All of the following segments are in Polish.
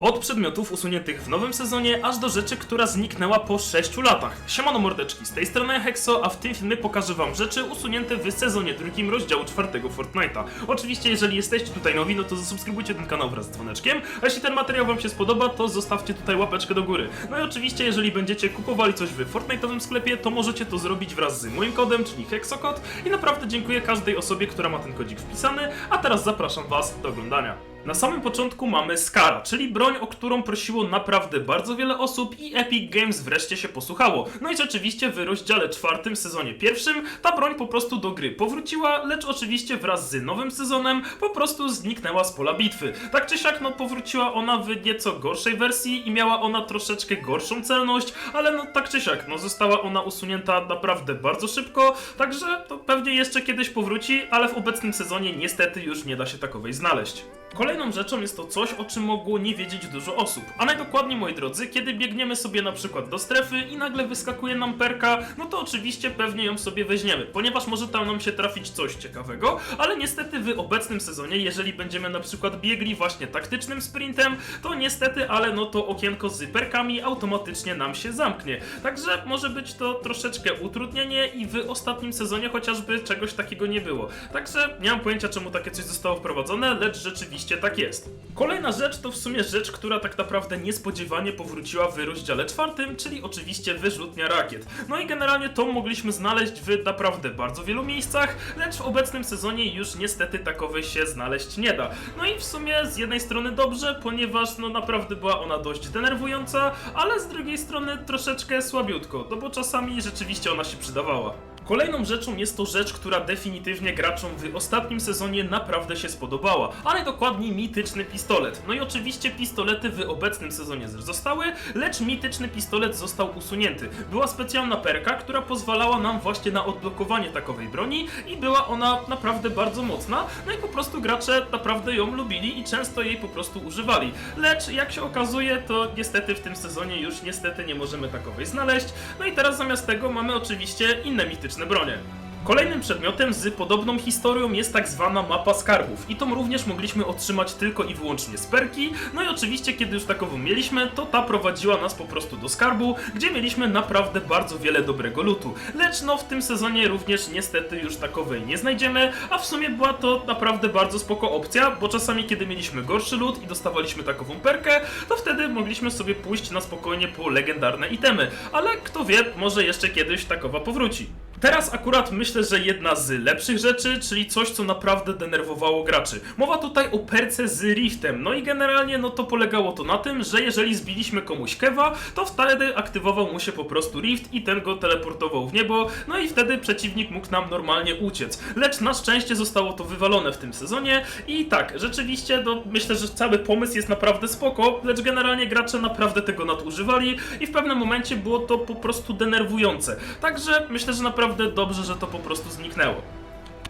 Od przedmiotów usuniętych w nowym sezonie, aż do rzeczy, która zniknęła po 6 latach. Siemano mordeczki, z tej strony Hexo, a w tym filmie pokażę wam rzeczy usunięte w sezonie drugim rozdziału czwartego Fortnite'a. Oczywiście, jeżeli jesteście tutaj nowi, no to zasubskrybujcie ten kanał wraz z dzwoneczkiem, a jeśli ten materiał wam się spodoba, to zostawcie tutaj łapeczkę do góry. No i oczywiście, jeżeli będziecie kupowali coś w Fortnite'owym sklepie, to możecie to zrobić wraz z moim kodem, czyli Hexokod i naprawdę dziękuję każdej osobie, która ma ten kodzik wpisany, a teraz zapraszam was do oglądania. Na samym początku mamy Skara, czyli broń, o którą prosiło naprawdę bardzo wiele osób i Epic Games wreszcie się posłuchało. No i rzeczywiście w rozdziale czwartym, sezonie pierwszym, ta broń po prostu do gry powróciła, lecz oczywiście wraz z nowym sezonem po prostu zniknęła z pola bitwy. Tak czy siak, no powróciła ona w nieco gorszej wersji i miała ona troszeczkę gorszą celność, ale no tak czy siak, no została ona usunięta naprawdę bardzo szybko, także to pewnie jeszcze kiedyś powróci, ale w obecnym sezonie niestety już nie da się takowej znaleźć. Kolejną rzeczą jest to coś, o czym mogło nie wiedzieć dużo osób. A najdokładniej, moi drodzy, kiedy biegniemy sobie na przykład do strefy i nagle wyskakuje nam perka, no to oczywiście pewnie ją sobie weźmiemy, ponieważ może tam nam się trafić coś ciekawego, ale niestety w obecnym sezonie, jeżeli będziemy na przykład biegli właśnie taktycznym sprintem, to niestety, ale no to okienko z perkami automatycznie nam się zamknie. Także może być to troszeczkę utrudnienie i w ostatnim sezonie chociażby czegoś takiego nie było. Także nie mam pojęcia, czemu takie coś zostało wprowadzone, lecz rzeczywiście tak jest. Kolejna rzecz to w sumie rzecz, która tak naprawdę niespodziewanie powróciła w rozdziale czwartym, czyli oczywiście wyrzutnia rakiet. No i generalnie to mogliśmy znaleźć w naprawdę bardzo wielu miejscach, lecz w obecnym sezonie już niestety takowej się znaleźć nie da. No i w sumie z jednej strony dobrze, ponieważ no naprawdę była ona dość denerwująca, ale z drugiej strony troszeczkę słabiutko, no bo czasami rzeczywiście ona się przydawała. Kolejną rzeczą jest to rzecz, która definitywnie graczom w ostatnim sezonie naprawdę się spodobała, ale dokładniej mityczny pistolet. No i oczywiście pistolety w obecnym sezonie zostały, lecz mityczny pistolet został usunięty. Była specjalna perka, która pozwalała nam właśnie na odblokowanie takowej broni i była ona naprawdę bardzo mocna, no i po prostu gracze naprawdę ją lubili i często jej po prostu używali. Lecz jak się okazuje, to niestety w tym sezonie już niestety nie możemy takowej znaleźć, no i teraz zamiast tego mamy oczywiście inne mityczne bronie. Kolejnym przedmiotem z podobną historią jest tak zwana mapa skarbów i tą również mogliśmy otrzymać tylko i wyłącznie z perki, no i oczywiście kiedy już takową mieliśmy, to ta prowadziła nas po prostu do skarbu, gdzie mieliśmy naprawdę bardzo wiele dobrego lutu. Lecz no w tym sezonie również niestety już takowej nie znajdziemy, a w sumie była to naprawdę bardzo spoko opcja, bo czasami kiedy mieliśmy gorszy lód i dostawaliśmy takową perkę, to wtedy mogliśmy sobie pójść na spokojnie po legendarne itemy, ale kto wie, może jeszcze kiedyś takowa powróci. Teraz akurat myślę, że jedna z lepszych rzeczy, czyli coś, co naprawdę denerwowało graczy. Mowa tutaj o perce z riftem. No i generalnie no to polegało to na tym, że jeżeli zbiliśmy komuś kewa, to wtedy aktywował mu się po prostu rift i ten go teleportował w niebo, no i wtedy przeciwnik mógł nam normalnie uciec. Lecz na szczęście zostało to wywalone w tym sezonie i tak, rzeczywiście no, myślę, że cały pomysł jest naprawdę spoko, lecz generalnie gracze naprawdę tego nadużywali i w pewnym momencie było to po prostu denerwujące. Także myślę, że naprawdę dobrze, że to po prostu zniknęło.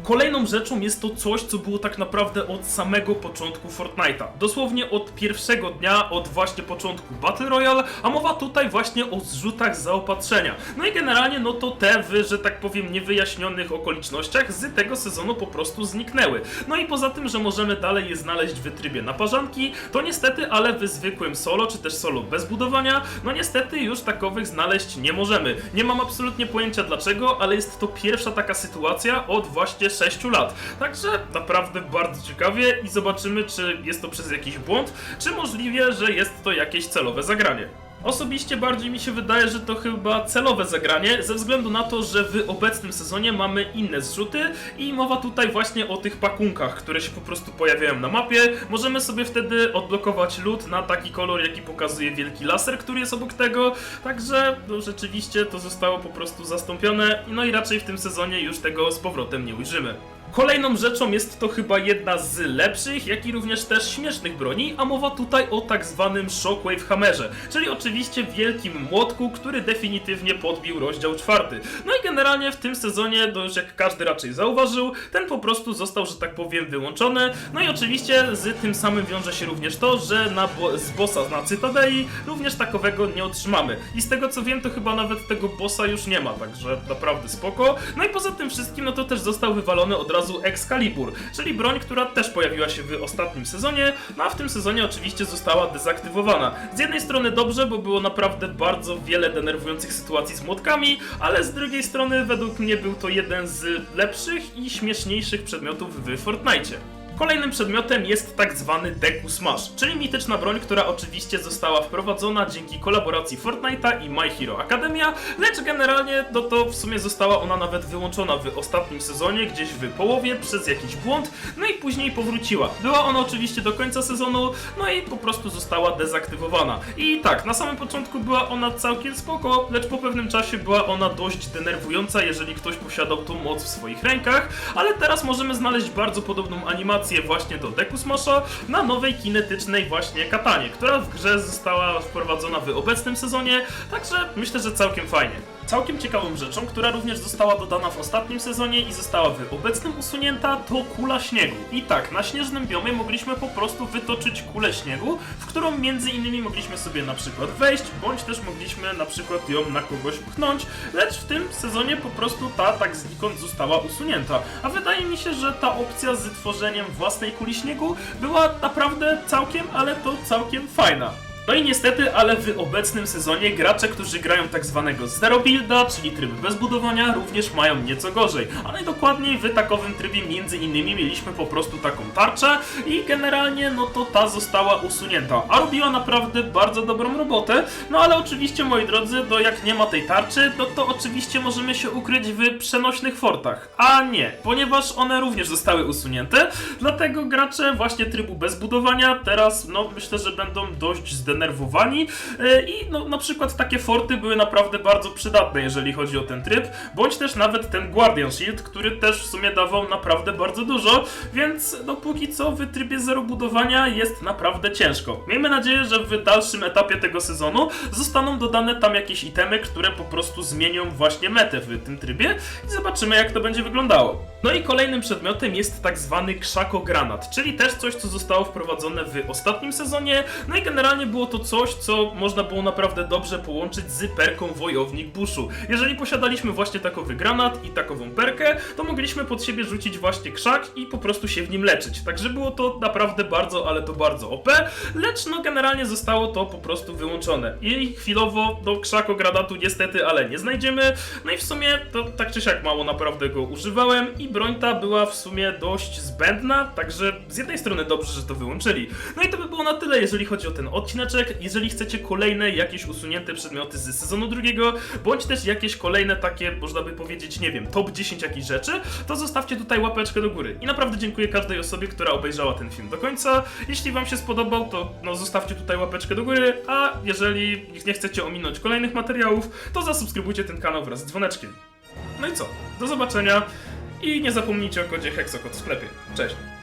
Kolejną rzeczą jest to coś, co było tak naprawdę od samego początku Fortnite'a. Dosłownie od pierwszego dnia, od właśnie początku Battle Royale, a mowa tutaj właśnie o zrzutach zaopatrzenia. No i generalnie no to te w, że tak powiem, niewyjaśnionych okolicznościach z tego sezonu po prostu zniknęły. No i poza tym, że możemy dalej je znaleźć w trybie naparzanki, to niestety, ale w zwykłym solo, czy też solo bez budowania, no niestety już takowych znaleźć nie możemy. Nie mam absolutnie pojęcia dlaczego, ale jest to pierwsza taka sytuacja od właśnie 6 lat. Także naprawdę bardzo ciekawie i zobaczymy, czy jest to przez jakiś błąd, czy możliwie, że jest to jakieś celowe zagranie. Osobiście bardziej mi się wydaje, że to chyba celowe zagranie, ze względu na to, że w obecnym sezonie mamy inne zrzuty i mowa tutaj właśnie o tych pakunkach, które się po prostu pojawiają na mapie. Możemy sobie wtedy odblokować lód na taki kolor, jaki pokazuje wielki laser, który jest obok tego. Także no, rzeczywiście to zostało po prostu zastąpione, no i raczej w tym sezonie już tego z powrotem nie ujrzymy. Kolejną rzeczą jest to chyba jedna z lepszych, jak i również też śmiesznych broni, a mowa tutaj o tak zwanym Shockwave Hammerze, czyli oczywiście wielkim młotku, który definitywnie podbił rozdział czwarty. No i generalnie w tym sezonie, to już jak każdy raczej zauważył, ten po prostu został, że tak powiem, wyłączony. No i oczywiście z tym samym wiąże się również to, że na bo z bossa na Cytadeli również takowego nie otrzymamy. I z tego co wiem, to chyba nawet tego bossa już nie ma, także naprawdę spoko. No i poza tym wszystkim, no to też został wywalony od razu razu Excalibur, czyli broń, która też pojawiła się w ostatnim sezonie, no a w tym sezonie oczywiście została dezaktywowana. Z jednej strony dobrze, bo było naprawdę bardzo wiele denerwujących sytuacji z młotkami, ale z drugiej strony według mnie był to jeden z lepszych i śmieszniejszych przedmiotów w Fortnite. Kolejnym przedmiotem jest tak zwany Deku Smash, czyli mityczna broń, która oczywiście została wprowadzona dzięki kolaboracji Fortnite'a i My Hero Academia, lecz generalnie no to w sumie została ona nawet wyłączona w ostatnim sezonie, gdzieś w połowie przez jakiś błąd, no i później powróciła. Była ona oczywiście do końca sezonu, no i po prostu została dezaktywowana. I tak, na samym początku była ona całkiem spoko, lecz po pewnym czasie była ona dość denerwująca, jeżeli ktoś posiadał tą moc w swoich rękach, ale teraz możemy znaleźć bardzo podobną animację właśnie do Deku Smasha na nowej kinetycznej właśnie katanie, która w grze została wprowadzona w obecnym sezonie, także myślę, że całkiem fajnie. Całkiem ciekawą rzeczą, która również została dodana w ostatnim sezonie i została w obecnym usunięta, to kula śniegu. I tak, na śnieżnym biomie mogliśmy po prostu wytoczyć kulę śniegu, w którą między innymi mogliśmy sobie na przykład wejść, bądź też mogliśmy na przykład ją na kogoś pchnąć, lecz w tym sezonie po prostu ta tak znikąd została usunięta. A wydaje mi się, że ta opcja z tworzeniem własnej kuli śniegu była naprawdę całkiem, ale to całkiem fajna. No i niestety, ale w obecnym sezonie gracze, którzy grają tak zwanego zero builda, czyli tryb bez budowania, również mają nieco gorzej. A najdokładniej w takowym trybie między innymi mieliśmy po prostu taką tarczę i generalnie no to ta została usunięta. A robiła naprawdę bardzo dobrą robotę, no ale oczywiście moi drodzy, no jak nie ma tej tarczy, no to oczywiście możemy się ukryć w przenośnych fortach. A nie, ponieważ one również zostały usunięte, dlatego gracze właśnie trybu bez budowania teraz no myślę, że będą dość zdenerwowani e, i no, na przykład takie forty były naprawdę bardzo przydatne, jeżeli chodzi o ten tryb, bądź też nawet ten Guardian Shield, który też w sumie dawał naprawdę bardzo dużo, więc no póki co w trybie zero budowania jest naprawdę ciężko. Miejmy nadzieję, że w dalszym etapie tego sezonu zostaną dodane tam jakieś itemy, które po prostu zmienią właśnie metę w tym trybie i zobaczymy jak to będzie wyglądało. No i kolejnym przedmiotem jest tak zwany krzakogranat, czyli też coś, co zostało wprowadzone w ostatnim sezonie, no i generalnie było to coś, co można było naprawdę dobrze połączyć z perką Wojownik Bushu. Jeżeli posiadaliśmy właśnie takowy granat i takową perkę, to mogliśmy pod siebie rzucić właśnie krzak i po prostu się w nim leczyć. Także było to naprawdę bardzo, ale to bardzo OP, lecz no generalnie zostało to po prostu wyłączone. I chwilowo do krzakogranatu niestety, ale nie znajdziemy. No i w sumie to tak czy siak mało naprawdę go używałem i broń ta była w sumie dość zbędna, także z jednej strony dobrze, że to wyłączyli. No i to by było na tyle, jeżeli chodzi o ten Jeżeli chcecie kolejne jakieś usunięte przedmioty z sezonu drugiego, bądź też jakieś kolejne takie, można by powiedzieć, nie wiem, top 10 jakichś rzeczy, to zostawcie tutaj łapeczkę do góry. I naprawdę dziękuję każdej osobie, która obejrzała ten film do końca. Jeśli wam się spodobał, to no zostawcie tutaj łapeczkę do góry, a jeżeli nie chcecie ominąć kolejnych materiałów, to zasubskrybujcie ten kanał wraz z dzwoneczkiem. No i co? Do zobaczenia i nie zapomnijcie o kodzie HEXOKOD w sklepie. Cześć!